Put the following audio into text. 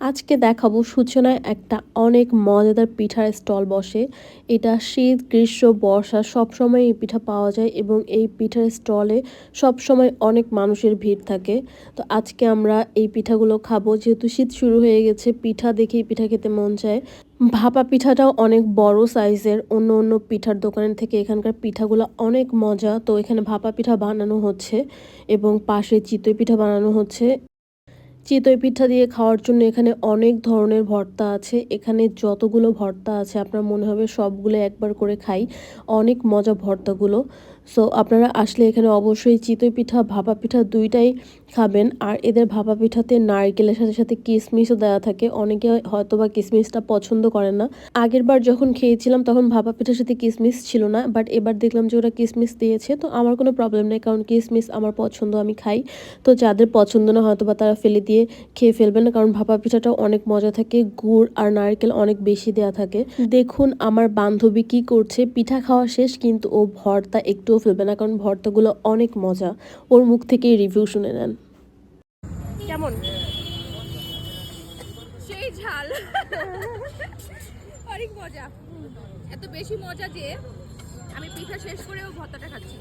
আজকে দেখাবো সূচনায় একটা অনেক মজাদার পিঠার স্টল বসে। এটা শীত, গ্রীষ্ম, বর্ষা সবসময় এই পিঠা পাওয়া যায় এবং এই পিঠার স্টলে সবসময় অনেক মানুষের ভিড় থাকে। তো আজকে আমরা এই পিঠাগুলো খাব। যেহেতু শীত শুরু হয়ে গেছে, পিঠা দেখেই পিঠা খেতে মন চায়। ভাপা পিঠাটাও অনেক বড় সাইজের। অন্য অন্য পিঠার দোকানের থেকে এখানকার পিঠাগুলো অনেক মজা। তো এখানে ভাপা পিঠা বানানো হচ্ছে এবং পাশে চিতই পিঠা বানানো হচ্ছে। চিতই পিঠা দিয়ে খাওয়ার জন্য এখানে অনেক ধরনের ভর্তা আছে। এখানে যতগুলো ভর্তা আছে, আপনার মনে হবে সবগুলো একবার করে খাই। অনেক মজা ভর্তাগুলো। সো আপনারা আসলে এখানে অবশ্যই চিতই পিঠা, ভাপা পিঠা দুইটাই খাবেন। আর এদের ভাপা পিঠাতে নারকেলের সাথে সাথে কিশমিশও দেওয়া থাকে। অনেকে হয়তো বা কিশমিশটা পছন্দ করেন না। আগের বার যখন খেয়েছিলাম তখন ভাপা পিঠার সাথে কিশমিশ ছিল না। বাট এবার দেখলাম যে ওরা কিশমিশ দিয়েছে। তো আমার কোনো প্রবলেম নেই, কারণ কিশমিশ আমার পছন্দ, আমি খাই। তো যাদের পছন্দ না হয়তো বা তারা ফেলে দিয়ে খেয়ে ফেলবেন না। কারণ ভাপা পিঠাটাও অনেক মজা থাকে, গুড় আর নারকেল অনেক বেশি দেওয়া থাকে। দেখুন আমার বান্ধবী কি করছে। পিঠা খাওয়া শেষ, কিন্তু ও ভর্তা একটুও ফেলবে না কারণ ভর্তাগুলো অনেক মজা। ওর মুখ থেকে রিভিউ শুনে নেন। কেমন? সেই ঝাল। অনেক মজা। এত বেশি মজা যে আমি পিঠা শেষ করেও ভর্তাটা খাচ্ছি।